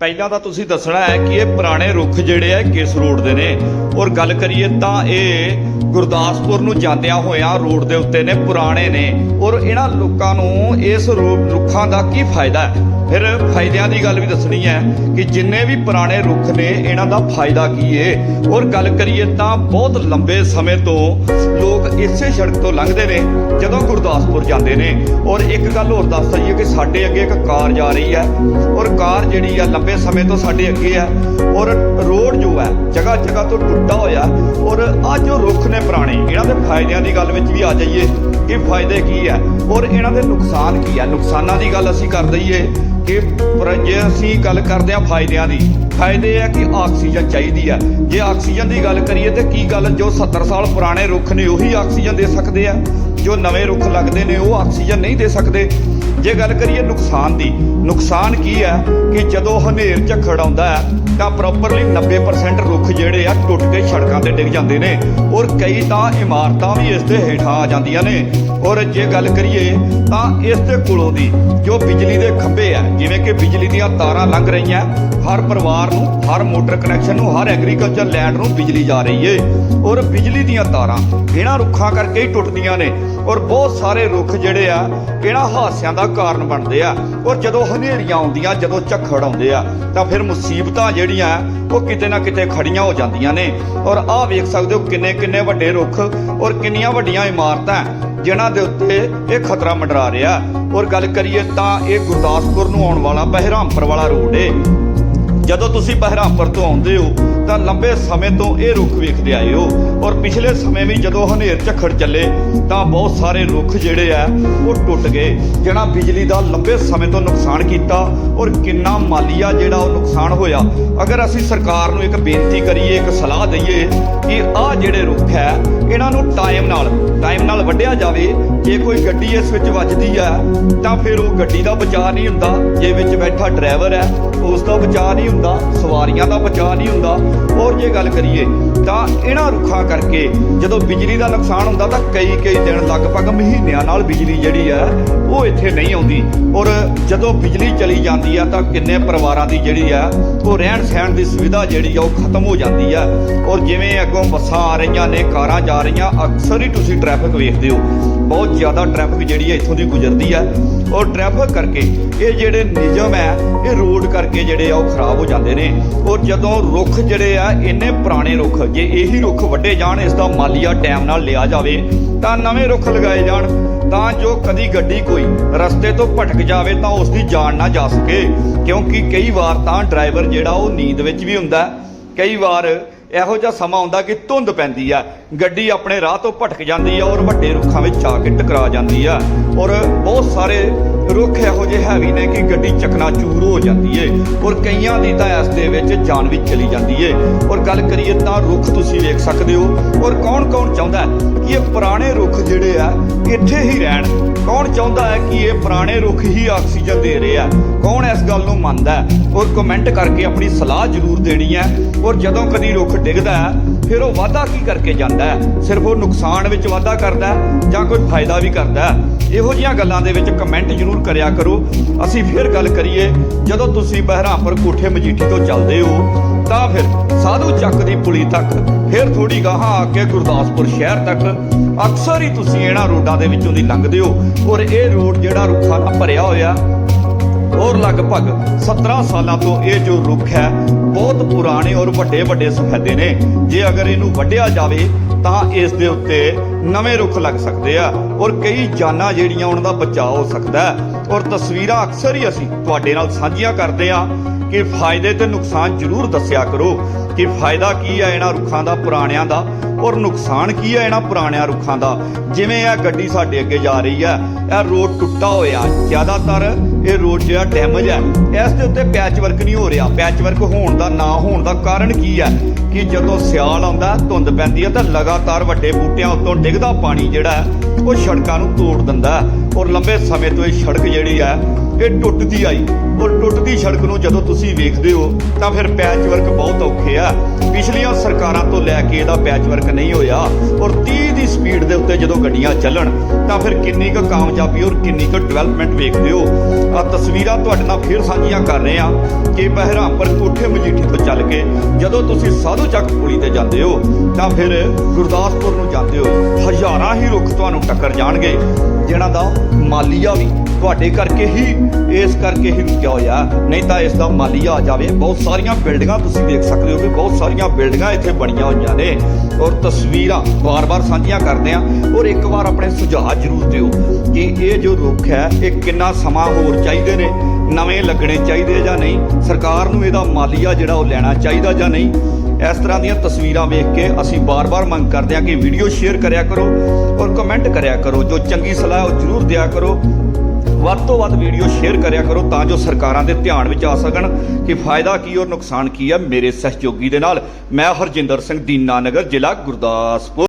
ਪਹਿਲਾਂ ਤਾਂ ਤੁਸੀਂ ਦੱਸਣਾ ਹੈ ਕਿ ਇਹ ਪੁਰਾਣੇ ਰੁੱਖ ਜਿਹੜੇ ਆ ਕਿਸ ਰੋਡ ਦੇ ਨੇ। ਔਰ ਗੱਲ ਕਰੀਏ ਤਾਂ ਇਹ ਗੁਰਦਾਸਪੁਰ ਨੂੰ ਜਾਂਦਿਆਂ ਹੋਇਆਂ ਰੋਡ ਦੇ ਉੱਤੇ ਨੇ, ਪੁਰਾਣੇ ਨੇ। ਔਰ ਇਹਨਾਂ ਲੋਕਾਂ ਨੂੰ ਇਸ ਰੋ- ਰੁੱਖਾਂ ਦਾ ਕੀ ਫਾਇਦਾ ਹੈ? ਫਿਰ ਫਾਇਦਿਆਂ ਦੀ ਗੱਲ ਵੀ ਦੱਸਣੀ ਹੈ ਕਿ ਜਿੰਨੇ ਵੀ ਪੁਰਾਣੇ ਰੁੱਖ ਨੇ, ਇਹਨਾਂ ਦਾ ਫਾਇਦਾ ਕੀ ਏ? ਔਰ ਗੱਲ ਕਰੀਏ ਤਾਂ ਬਹੁਤ ਲੰਬੇ ਸਮੇਂ ਤੋਂ ਲੋਕ ਇਸੇ ਸੜਕ ਤੋਂ ਲੰਘਦੇ ਨੇ, ਜਦੋਂ ਗੁਰਦਾਸਪੁਰ ਜਾਂਦੇ ਨੇ। ਔਰ ਇੱਕ ਗੱਲ ਹੋਰ ਦੱਸ ਦਈਏ ਕਿ ਸਾਡੇ ਅੱਗੇ ਇੱਕ ਕਾਰ ਜਾ ਰਹੀ ਹੈ। ਔਰ ਕਾਰ ਜਿਹੜੀ ਆ, ਲੰਬੇ ਸਮੇਂ ਤੋਂ ਸਾਡੇ ਅੱਗੇ ਹੈ। ਔਰ ਰੋਜ਼ ਜਗ੍ਹਾ ਜਗ੍ਹਾ ਤੋਂ ਟੁੱਟਾ ਹੋਇਆ। ਔਰ ਆ ਜੋ ਰੁੱਖ ਨੇ ਪੁਰਾਣੇ। ਇਹਨਾਂ ਦੇ ਫਾਇਦਿਆਂ ਦੀ ਗੱਲ ਵਿੱਚ ਵੀ ਆ ਜਾਈਏ ਕਿ ਫਾਇਦੇ ਕੀ ਹੈ ਔਰ ਇਹਨਾਂ ਦੇ ਨੁਕਸਾਨ ਕੀ ਹੈ ਨੁਕਸਾਨਾਂ ਦੀ ਗੱਲ ਅਸੀਂ ਕਰ ਦਈਏ ਕਿ ਪਰ ਜੇ ਅਸੀਂ ਗੱਲ ਕਰਦੇ ਹਾਂ ਫਾਇਦਿਆਂ ਦੀ, ਫਾਇਦੇ ਇਹ ਆ ਕਿ ਆਕਸੀਜਨ ਚਾਹੀਦੀ ਆ। ਜੇ ਆਕਸੀਜਨ ਦੀ ਗੱਲ ਕਰੀਏ ਤੇ ਕੀ ਗੱਲ ਜੋ 70 ਸਾਲ ਪੁਰਾਣੇ ਰੁੱਖ ਨੇ ਉਹੀ ਆਕਸੀਜਨ ਦੇ ਸਕਦੇ ਆ? ਜੋ ਨਵੇਂ ਰੁੱਖ ਲੱਗਦੇ ਨੇ, ਉਹ ਆਕਸੀਜਨ ਨਹੀਂ ਦੇ ਸਕਦੇ। ਜੇ ਗੱਲ ਕਰੀਏ ਨੁਕਸਾਨ ਦੀ, ਨੁਕਸਾਨ ਕੀ ਹੈ ਕਿ ਜਦੋਂ ਹਨੇਰ ਝੱਖੜ ਆਉਂਦਾ ਹੈ, ਤਾਂ ਪ੍ਰੋਪਰਲੀ 90% ਰੁੱਖ ਜਿਹੜੇ ਆ ਟੁੱਟ ਕੇ ਸੜਕਾਂ ਤੇ ਡਿੱਗ ਜਾਂਦੇ ਨੇ ਔਰ ਕਈ ਤਾਂ ਇਮਾਰਤਾਂ ਵੀ ਇਸ ਦੇ ਹੇਠਾਂ ਆ ਜਾਂਦੀਆਂ ਨੇ। ਔਰ ਜੇ ਗੱਲ ਕਰੀਏ ਤਾਂ ਇਸ ਦੇ ਕੋਲੋਂ ਦੀ ਜੋ ਬਿਜਲੀ ਦੇ ਖੰਭੇ ਆ, ਜਿਵੇਂ ਕਿ ਬਿਜਲੀ ਦੀਆਂ ਤਾਰਾਂ ਲੰਘ ਰਹੀਆਂ, ਹਰ ਪਰਿਵਾਰ ਨੂੰ, ਹਰ ਮੋਟਰ ਕਨੈਕਸ਼ਨ ਨੂੰ, ਹਰ ਐਗਰੀਕਲਚਰ ਲੈਂਡ ਨੂੰ ਬਿਜਲੀ ਜਾ ਰਹੀ ਏ। ਔਰ ਬਿਜਲੀ ਦੀਆਂ ਤਾਰਾਂ ਇਹਨਾਂ ਰੁੱਖਾਂ ਕਰਕੇ ਹੀ ਟੁੱਟਦੀਆਂ ਨੇ। ਔਰ ਬਹੁਤ ਸਾਰੇ ਰੁੱਖ ਜਿਹੜੇ ਆ, ਇਹਨਾਂ ਹਾਦਸਿਆਂ ਦਾ ਕਾਰਨ ਬਣਦੇ ਆ। ਔਰ ਜਦੋਂ ਹਨੇਰੀਆਂ ਆਉਂਦੀਆਂ, ਜਦੋਂ ਝੱਖੜ ਆਉਂਦੇ ਆ, ਤਾਂ ਫਿਰ ਮੁਸੀਬਤਾਂ ਜਿਹੜੀਆਂ, ਉਹ ਕਿਤੇ ਨਾ ਕਿਤੇ ਖੜੀਆਂ ਹੋ ਜਾਂਦੀਆਂ ਨੇ। ਔਰ ਆਹ ਵੇਖ ਸਕਦੇ ਹੋ ਕਿੰਨੇ ਕਿੰਨੇ ਵੱਡੇ ਰੁੱਖ ਔਰ ਕਿੰਨੀਆਂ ਵੱਡੀਆਂ ਇਮਾਰਤਾਂ ਜਿਨ੍ਹਾਂ ਦੇ ਉੱਤੇ ਇਹ ਖਤਰਾ ਮੰਡਰਾ ਰਿਹਾ। ਔਰ ਗੱਲ ਕਰੀਏ ਤਾਂ ਇਹ ਗੁਰਦਾਸਪੁਰ ਨੂੰ ਆਉਣ ਵਾਲਾ ਬਹਿਰਾਮਪੁਰ ਵਾਲਾ ਰੋਡ ਏ। ਜਦੋਂ ਤੁਸੀਂ ਬਹਿਰਾਮਪੁਰ ਤੋਂ ਆਉਂਦੇ ਹੋ ਤਾਂ ਲੰਬੇ ਸਮੇਂ ਤੋਂ ਇਹ ਰੁੱਖ ਵੇਖਦੇ ਆਏ ਹੋ। ਔਰ ਪਿਛਲੇ ਸਮੇਂ ਵੀ ਜਦੋਂ ਹਨੇਰ ਝੱਖੜ ਚੱਲੇ, ਤਾਂ ਬਹੁਤ ਸਾਰੇ ਰੁੱਖ ਜਿਹੜੇ ਆ, ਉਹ ਟੁੱਟ ਗਏ, ਜਿਹੜਾ ਬਿਜਲੀ ਦਾ ਲੰਬੇ ਸਮੇਂ ਤੋਂ ਨੁਕਸਾਨ ਕੀਤਾ ਔਰ ਕਿੰਨਾ ਮਾਲੀਆ ਜਿਹੜਾ ਉਹ ਨੁਕਸਾਨ ਹੋਇਆ। ਅਗਰ ਅਸੀਂ ਸਰਕਾਰ ਨੂੰ ਇੱਕ ਬੇਨਤੀ ਕਰੀਏ, ਇੱਕ ਸਲਾਹ ਦਈਏ ਕਿ ਆਹ ਜਿਹੜੇ ਰੁੱਖ ਹੈ, ਇਹਨਾਂ ਨੂੰ ਟਾਈਮ ਨਾਲ ਟਾਈਮ ਨਾਲ ਵੱਢਿਆ ਜਾਵੇ। ਜੇ ਕੋਈ ਗੱਡੀ ਇਸ ਵਿੱਚ ਵੱਜਦੀ ਆ ਤਾਂ ਫਿਰ ਉਹ ਗੱਡੀ ਦਾ ਬਚਾਅ ਨਹੀਂ ਹੁੰਦਾ। ਜੇ ਵਿੱਚ ਬੈਠਾ ਡਰਾਈਵਰ ਹੈ, ਉਸ ਦਾ ਬਚਾਅ ਨਹੀਂ ਹੁੰਦਾ, ਸਵਾਰੀਆਂ ਦਾ ਬਚਾਅ ਨਹੀਂ ਹੁੰਦਾ। ਔਰ ਜੇ ਗੱਲ ਕਰੀਏ ਤਾਂ ਇਹਨਾਂ ਰੁੱਖਾਂ ਕਰਕੇ ਜਦੋਂ ਬਿਜਲੀ ਦਾ ਨੁਕਸਾਨ ਹੁੰਦਾ ਤਾਂ ਕਈ ਕਈ ਦਿਨ ਲਗਭਗ ਮਹੀਨਿਆਂ ਨਾਲ ਬਿਜਲੀ ਜਿਹੜੀ ਆ, ਉਹ ਇੱਥੇ ਨਹੀਂ ਆਉਂਦੀ। ਔਰ ਜਦੋਂ ਬਿਜਲੀ ਚਲੀ ਜਾਂਦੀ ਆ ਤਾਂ ਕਿੰਨੇ ਪਰਿਵਾਰਾਂ ਦੀ ਜਿਹੜੀ ਆ, ਉਹ ਰਹਿਣ ਸਹਿਣ ਦੀ ਸੁਵਿਧਾ ਜਿਹੜੀ ਆ, ਉਹ ਖਤਮ ਹੋ ਜਾਂਦੀ ਆ। ਔਰ ਜਿਵੇਂ ਅੱਗੋਂ ਬੱਸਾਂ ਆ ਰਹੀਆਂ ਨੇ, ਕਾਰਾਂ ਜਾ ਰਹੀਆਂ, ਅਕਸਰ ਹੀ ਤੁਸੀਂ ਟ੍ਰੈਫਿਕ ਵੇਖਦੇ ਹੋ। ਬਹੁਤ ਜ਼ਿਆਦਾ ਟ੍ਰੈਫਿਕ ਜਿਹੜੀ ਹੈ ਇੱਥੋਂ ਦੀ ਗੁਜ਼ਰਦੀ ਹੈ ਔਰ ਟ੍ਰੈਫਿਕ ਕਰਕੇ ਇਹ ਜਿਹੜੇ ਨਿਯਮ ਹੈ ਇਹ ਰੋਡ ਕਰਕੇ ਜਿਹੜੇ ਆ, ਉਹ ਖਰਾਬ ਹੋ ਜਾਂਦੇ ਨੇ। ਔਰ ਜਦੋਂ ਰੁੱਖ ਜਿਹੜੇ ਆ, ਇੰਨੇ ਪੁਰਾਣੇ ਰੁੱਖ, ਜੇ ਇਹੀ ਰੁੱਖ ਵੱਡੇ ਜਾਣ, ਇਸ ਦਾ ਮਾਲੀਆ ਟਾਈਮ ਨਾਲ ਲਿਆ ਜਾਵੇ, ਤਾਂ ਨਵੇਂ ਰੁੱਖ ਲਗਾਏ ਜਾਣ, ਤਾਂ ਜੋ ਕਦੀ ਗੱਡੀ ਕੋਈ ਰਸਤੇ ਤੋਂ ਭਟਕ ਜਾਵੇ, ਤਾਂ ਉਸ ਦੀ ਜਾਨ ਨਾ ਜਾ ਸਕੇ। ਕਿਉਂਕਿ ਕਈ ਵਾਰ ਤਾਂ ਡਰਾਈਵਰ ਜਿਹੜਾ ਉਹ ਨੀਂਦ ਵਿੱਚ ਵੀ ਹੁੰਦਾ, ਕਈ ਵਾਰ ਇਹੋ ਜਿਹਾ ਸਮਾਂ ਆਉਂਦਾ ਕਿ ਧੁੰਦ ਪੈਂਦੀ ਆ। ਗੱਡੀ ਆਪਣੇ ਰਾਹ ਤੋਂ ਭਟਕ ਜਾਂਦੀ ਆ ਔਰ ਵੱਡੇ ਰੁੱਖਾਂ ਵਿੱਚ ਆ ਕੇ ਟਕਰਾ ਜਾਂਦੀ ਆ। ਔਰ ਬਹੁਤ ਸਾਰੇ ਰੁੱਖ ਇਹੋ ਜਿਹੇ ਹੈਵੀ ਨੇ ਕਿ ਗੱਡੀ ਚਕਨਾ ਚੂਰ ਹੋ ਜਾਂਦੀ ਏ। ਔਰ ਕਈਆਂ ਦੀ ਤਾਂ ਇਸ ਦੇ ਵਿੱਚ ਜਾਨ ਵੀ ਚਲੀ ਜਾਂਦੀ ਏ। ਔਰ ਗੱਲ ਕਰੀਏ ਤਾਂ ਰੁੱਖ ਤੁਸੀਂ ਵੇਖ ਸਕਦੇ ਹੋ। ਔਰ ਕੌਣ-ਕੌਣ ਚਾਹੁੰਦਾ ਕਿ ਇਹ ਪੁਰਾਣੇ ਰੁੱਖ ਜਿਹੜੇ ਆ ਇੱਥੇ ਹੀ ਰਹਿਣ। ਕੌਣ ਚਾਹੁੰਦਾ ਹੈ ਕਿ ਇਹ ਪੁਰਾਣੇ ਰੁੱਖ ਹੀ ਆਕਸੀਜਨ ਦੇ ਰਹੇ ਆ? ਕੌਣ ਇਸ ਗੱਲ ਨੂੰ ਮੰਨਦਾ ਹੈ? ਔਰ ਕਮੈਂਟ ਕਰਕੇ ਆਪਣੀ ਸਲਾਹ ਜ਼ਰੂਰ ਦੇਣੀ ਹੈ। ਔਰ ਜਦੋਂ ਕਦੀ ਰੁੱਖ ਡਿੱਗਦਾ ਹੈ, ਫਿਰ ਉਹ ਵਾਧਾ ਕੀ ਕਰਕੇ ਜਾਂਦਾ ਹੈ? ਸਿਰਫ ਉਹ ਨੁਕਸਾਨ ਵਿੱਚ ਵਾਧਾ ਕਰਦਾ ਹੈ ਜਾਂ ਕੋਈ ਫਾਇਦਾ ਵੀ ਕਰਦਾ ਹੈ? ਇਹੋ ਜਿਹੀਆਂ ਗੱਲਾਂ ਦੇ ਵਿੱਚ ਕਮੈਂਟ ਜ਼ਰੂਰ ਕਰਿਆ ਕਰੋ। ਅਸੀਂ ਫਿਰ ਗੱਲ ਕਰੀਏ, ਜਦੋਂ ਤੁਸੀਂ ਬਹਿਰਾਮਪੁਰ ਕੋਠੇ ਮਜੀਠੀ ਤੋਂ ਚੱਲਦੇ ਹੋ, ਤਾਂ ਫਿਰ ਸਾਧੂ ਚੱਕ ਦੀ ਪੁਲੀ ਤੱਕ, ਫਿਰ ਥੋੜੀ ਗਾਹਾਂ ਆ ਕੇ ਗੁਰਦਾਸਪੁਰ ਸ਼ਹਿਰ ਤੱਕ ਅਕਸਰ ਹੀ ਤੁਸੀਂ ਇਹਨਾਂ ਰੋਡਾਂ ਦੇ ਵਿੱਚੋਂ ਦੀ ਲੰਘਦੇ ਹੋ ਔਰ ਇਹ ਰੋਡ ਜਿਹੜਾ ਰੁੱਖਾਂ ਨਾਲ ਭਰਿਆ ਹੋਇਆ ਔਰ ਲਗਭਗ 17 ਸਾਲਾਂ ਤੋਂ ਇਹ ਜੋ ਰੁੱਖ ਹੈ, ਬਹੁਤ ਪੁਰਾਣੇ ਔਰ ਵੱਡੇ ਵੱਡੇ ਸਫੈਦੇ ਨੇ। ਜੇ ਅਗਰ ਇਹਨੂੰ ਵੱਢਿਆ ਜਾਵੇ, ਤਾਂ ਇਸ ਦੇ ਉੱਤੇ ਨਵੇਂ ਰੁੱਖ ਲੱਗ ਸਕਦੇ ਆ ਔਰ ਕਈ ਜਾਨਾਂ ਜਿਹੜੀਆਂ ਉਹਨਾਂ ਦਾ ਬਚਾਅ ਹੋ ਸਕਦਾ ਔਰ ਤਸਵੀਰਾਂ ਅਕਸਰ ਹੀ ਅਸੀਂ ਤੁਹਾਡੇ ਨਾਲ ਸਾਂਝੀਆਂ ਕਰਦੇ ਆ ਕਿ ਫਾਇਦੇ ਤੇ ਨੁਕਸਾਨ ਜ਼ਰੂਰ ਦੱਸਿਆ ਕਰੋ ਕਿ ਫਾਇਦਾ ਕੀ ਹੈ ਇਹਨਾਂ ਰੁੱਖਾਂ ਦਾ, ਪੁਰਾਣਿਆਂ ਦਾ। ਔਰ ਨੁਕਸਾਨ ਕੀ ਹੈ ਇਹਨਾਂ ਪੁਰਾਣਿਆਂ ਰੁੱਖਾਂ ਦਾ? ਜਿਵੇਂ ਇਹ ਗੱਡੀ ਸਾਡੇ ਅੱਗੇ ਜਾ ਰਹੀ ਹੈ, ਇਹ ਰੋਡ ਟੁੱਟਾ ਹੋਇਆ। ਜ਼ਿਆਦਾਤਰ ਇਹ ਰੋਡ ਜਿਹੜਾ ਡੈਮੇਜ ਹੈ, ਇਸ ਦੇ ਉੱਤੇ ਪੈਚ ਵਰਕ ਨਹੀਂ ਹੋ ਰਿਹਾ। ਪੈਚ ਵਰਕ ਹੋਣ ਦਾ, ਨਾ ਹੋਣ ਦਾ ਕਾਰਨ ਕੀ ਹੈ? ਕਿ ਜਦੋਂ ਸਿਆਲ ਆਉਂਦਾ, ਧੁੰਦ ਪੈਂਦੀ ਹੈ ਤਾਂ ਲਗਾਤਾਰ ਵੱਡੇ ਬੂਟਿਆਂ ਉੱਤੋਂ ਡਿੱਗਦਾ ਪਾਣੀ ਜਿਹੜਾ ਉਹ ਸੜਕਾਂ ਨੂੰ ਤੋੜ ਦਿੰਦਾ ਔਰ ਲੰਬੇ ਸਮੇਂ ਤੋਂ ਇਹ ਸੜਕ ਜਿਹੜੀ ਆ, ਇਹ ਟੁੱਟਦੀ ਆਈ। ਔਰ ਟੁੱਟਦੀ ਸੜਕ ਨੂੰ ਜਦੋਂ ਤੁਸੀਂ ਵੇਖਦੇ ਹੋ, ਤਾਂ ਫਿਰ ਪੈਚ ਵਰਕ ਬਹੁਤ ਔਖੇ ਆ। ਪਿਛਲੀਆਂ ਸਰਕਾਰਾਂ ਤੋਂ ਲੈ ਕੇ ਇਹਦਾ ਪੈਚ ਵਰਕ ਨਹੀਂ ਹੋਇਆ। ਔਰ 30 ਦੀ ਸਪੀਡ ਦੇ ਉੱਤੇ ਜਦੋਂ ਗੱਡੀਆਂ ਚੱਲਣ, ਤਾਂ ਫਿਰ ਕਿੰਨੀ ਕੁ ਕਾਮਯਾਬੀ ਔਰ ਕਿੰਨੀ ਕੁ ਡਿਵੈਲਪਮੈਂਟ ਵੇਖਦੇ ਹੋ। ਆ ਤਸਵੀਰਾਂ ਤੁਹਾਡੇ ਨਾਲ ਫੇਰ ਸਾਂਝੀਆਂ ਕਰ ਰਹੇ ਆ ਕਿ ਬਹਿਰਾਮਪੁਰ ਕੋਠੇ ਮਜੀਠੀ ਤੋਂ ਚੱਲ ਕੇ ਜਦੋਂ ਤੁਸੀਂ ਸਾਧੂ ਚੱਕ ਪੁਲੀ ਤੇ ਜਾਂਦੇ ਹੋ, ਤਾਂ ਫਿਰ ਗੁਰਦਾਸਪੁਰ ਨੂੰ ਜਾਂਦੇ ਹੋ। ਹਜ਼ਾਰਾਂ ਹੀ ਰੁੱਖ ਤੁਹਾਨੂੰ ਟੱਕਰ ਜਾਣਗੇ। ਜਿਹਨਾਂ ਦਾ ਮਾਲੀਆ ਵੀ ਤੁਹਾਡੇ ਕਰਕੇ ਹੀ, ਇਸ ਕਰਕੇ ਹੀ ਵਿਕਿਆ ਹੋਇਆ। ਨਹੀਂ ਤਾਂ ਇਸ ਦਾ ਮਾਲੀਆ ਆ ਜਾਵੇ। ਬਹੁਤ ਸਾਰੀਆਂ ਬਿਲਡਿੰਗਾਂ ਤੁਸੀਂ ਦੇਖ ਸਕਦੇ ਹੋ ਕਿ ਬਹੁਤ ਸਾਰੀਆਂ ਬਿਲਡਿੰਗਾਂ ਇੱਥੇ ਬਣੀਆਂ ਹੋਈਆਂ ਨੇ। ਔਰ ਤਸਵੀਰਾਂ ਵਾਰ-ਵਾਰ ਸਾਂਝੀਆਂ ਕਰਦੇ ਆ ਔਰ ਇੱਕ ਵਾਰ ਆਪਣੇ ਸੁਝਾਅ ਜ਼ਰੂਰ ਦਿਓ ਕਿ ਇਹ ਜੋ ਰੁੱਖ ਹੈ, ਇਹ ਕਿੰਨਾ ਸਮਾਂ ਹੋਰ ਚਾਹੀਦੇ ਨੇ? ਨਵੇਂ ਲੱਗਣੇ ਚਾਹੀਦੇ ਜਾਂ ਨਹੀਂ? ਸਰਕਾਰ ਨੂੰ ਇਹਦਾ ਮਾਲੀਆ ਜਿਹੜਾ ਉਹ ਲੈਣਾ ਚਾਹੀਦਾ ਜਾਂ ਨਹੀਂ? ਇਸ ਤਰ੍ਹਾਂ ਦੀਆਂ ਤਸਵੀਰਾਂ ਵੇਖ ਕੇ ਅਸੀਂ ਵਾਰ ਵਾਰ ਮੰਗ ਕਰਦੇ ਹਾਂ ਕਿ ਵੀਡੀਓ ਸ਼ੇਅਰ ਕਰਿਆ ਕਰੋ। ਔਰ ਕਮੈਂਟ ਕਰਿਆ ਕਰੋ, ਜੋ ਚੰਗੀ ਸਲਾਹ ਉਹ ਜ਼ਰੂਰ ਦਿਆ ਕਰੋ। ਵੱਧ ਤੋਂ ਵੱਧ ਵੀਡੀਓ ਸ਼ੇਅਰ ਕਰਿਆ ਕਰੋ ਤਾਂ ਜੋ ਸਰਕਾਰਾਂ ਦੇ ਧਿਆਨ ਵਿੱਚ ਆ ਸਕਣ ਕਿ ਫਾਇਦਾ ਕੀ ਔਰ ਨੁਕਸਾਨ ਕੀ ਹੈ ਮੇਰੇ ਸਹਿਯੋਗੀ ਦੇ ਨਾਲ। ਮੈਂ ਹਰਜਿੰਦਰ ਸਿੰਘ ਦੀਨਾਨਗਰ ਜ਼ਿਲ੍ਹਾ ਗੁਰਦਾਸਪੁਰ।